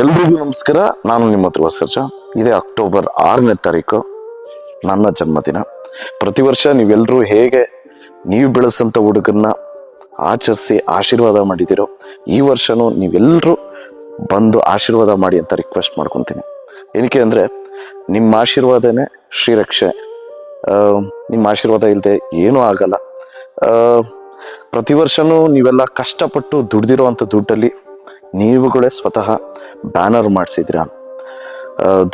ಎಲ್ರಿಗೂ ನಮಸ್ಕಾರ. ನಾನು ನಿಮ್ಮ ಹತ್ರ ಸರ್ಜ ಇದೇ ಅಕ್ಟೋಬರ್ ಆರನೇ ತಾರೀಕು, ನನ್ನ ಜನ್ಮದಿನ. ಪ್ರತಿ ವರ್ಷ ನೀವೆಲ್ಲರೂ ಹೇಗೆ ನೀವು ಬೆಳೆಸಂತ ಹುಡುಗನ್ನ ಆಚರಿಸಿ ಆಶೀರ್ವಾದ ಮಾಡಿದ್ದೀರೋ ಈ ವರ್ಷನೂ ನೀವೆಲ್ಲರೂ ಬಂದು ಆಶೀರ್ವಾದ ಮಾಡಿ ಅಂತ ರಿಕ್ವೆಸ್ಟ್ ಮಾಡ್ಕೊತೀನಿ. ಏನಕ್ಕೆ ಅಂದರೆ, ನಿಮ್ಮ ಆಶೀರ್ವಾದನೇ ಶ್ರೀರಕ್ಷೆ. ನಿಮ್ಮ ಆಶೀರ್ವಾದ ಇಲ್ಲದೆ ಏನೂ ಆಗಲ್ಲ. ಪ್ರತಿ ವರ್ಷನೂ ನೀವೆಲ್ಲ ಕಷ್ಟಪಟ್ಟು ದುಡ್ದಿರೋ ಅಂಥ ದುಡ್ಡಲ್ಲಿ ನೀವುಗಳೇ ಸ್ವತಃ ಬ್ಯಾನರ್ ಮಾಡಿಸಿದ್ದೀರಾ?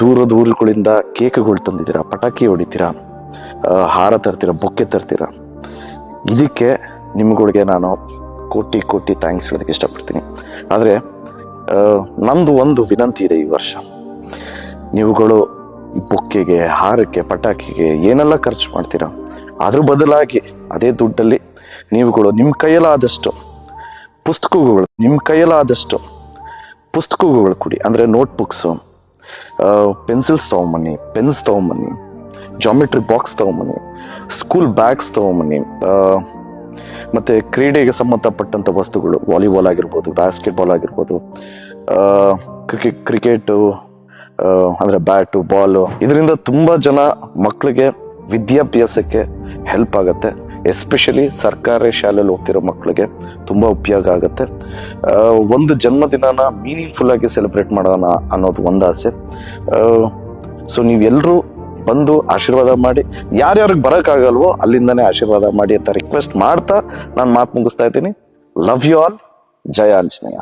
ದೂರ ದೂರಗಳಿಂದ ಕೇಕ್ಗಳು ತಂದಿದ್ದೀರಾ? ಪಟಾಕಿ ಹೊಡಿತೀರಾ? ಹಾರ ತರ್ತೀರಾ? ಬೊಕ್ಕೆ ತರ್ತೀರಾ? ಇದಕ್ಕೆ ನಿಮ್ಗಳಿಗೆ ನಾನು ಕೋಟಿ ಕೋಟಿ ಥ್ಯಾಂಕ್ಸ್ ಹೇಳೋದಕ್ಕೆ ಇಷ್ಟಪಡ್ತೀನಿ. ಆದರೆ ನಂದು ಒಂದು ವಿನಂತಿ ಇದೆ ಈ ವರ್ಷ. ನೀವುಗಳು ಬೊಕ್ಕೆಗೆ, ಹಾರಕ್ಕೆ, ಪಟಾಕಿಗೆ ಏನೆಲ್ಲ ಖರ್ಚು ಮಾಡ್ತೀರಾ? ಅದ್ರ ಬದಲಾಗಿ ಅದೇ ದುಡ್ಡಲ್ಲಿ ನೀವುಗಳು ನಿಮ್ಮ ಕೈಯಲ್ಲಾದಷ್ಟು ಪುಸ್ತಕಗಳು ನಿಮ್ಮ ಕೈಯಲ್ಲಾದಷ್ಟು ಪುಸ್ತಕಗಳು ಕೊಡಿ. ಅಂದರೆ ನೋಟ್ಬುಕ್ಸು ಪೆನ್ಸಿಲ್ಸ್ ತೊಗೊಂಬನ್ನಿ ಪೆನ್ಸ್ ತೊಗೊಂಬನ್ನಿ ಜಾಮೆಟ್ರಿ ಬಾಕ್ಸ್ ತೊಗೊಂಬನ್ನಿ ಸ್ಕೂಲ್ ಬ್ಯಾಗ್ಸ್ ತೊಗೊಂಬನ್ನಿ ಮತ್ತು ಕ್ರೀಡೆಗೆ ಸಂಬಂಧಪಟ್ಟಂಥ ವಸ್ತುಗಳು ವಾಲಿಬಾಲ್ ಆಗಿರ್ಬೋದು ಬ್ಯಾಸ್ಕೆಟ್ಬಾಲ್ ಆಗಿರ್ಬೋದು ಕ್ರಿಕೆಟ್ ಕ್ರಿಕೆಟು ಅಂದರೆ ಬ್ಯಾಟು ಬಾಲು ಇದರಿಂದ ತುಂಬ ಜನ ಮಕ್ಕಳಿಗೆ ವಿದ್ಯಾಭ್ಯಾಸಕ್ಕೆ ಹೆಲ್ಪ್ ಆಗುತ್ತೆ. ಎಸ್ಪೆಷಲಿ ಸರ್ಕಾರಿ ಶಾಲೆಯಲ್ಲಿ ಓದ್ತಿರೋ ಮಕ್ಕಳಿಗೆ ತುಂಬ ಉಪಯೋಗ ಆಗುತ್ತೆ. ಒಂದು ಜನ್ಮದಿನನ ಮೀನಿಂಗ್ಫುಲ್ ಆಗಿ ಸೆಲೆಬ್ರೇಟ್ ಮಾಡೋಣ ಅನ್ನೋದು ಒಂದು ಆಸೆ. ಸೊ ನೀವೆಲ್ಲರೂ ಬಂದು ಆಶೀರ್ವಾದ ಮಾಡಿ, ಯಾರ್ಯಾರಿಗೆ ಬರೋಕ್ಕಾಗಲ್ವೋ ಅಲ್ಲಿಂದನೇ ಆಶೀರ್ವಾದ ಮಾಡಿ ಅಂತ ರಿಕ್ವೆಸ್ಟ್ ಮಾಡ್ತಾ ನಾನು ಮಾತು ಮುಗಿಸ್ತಾ ಇದ್ದೀನಿ. Love you all Jaya Anjaneya.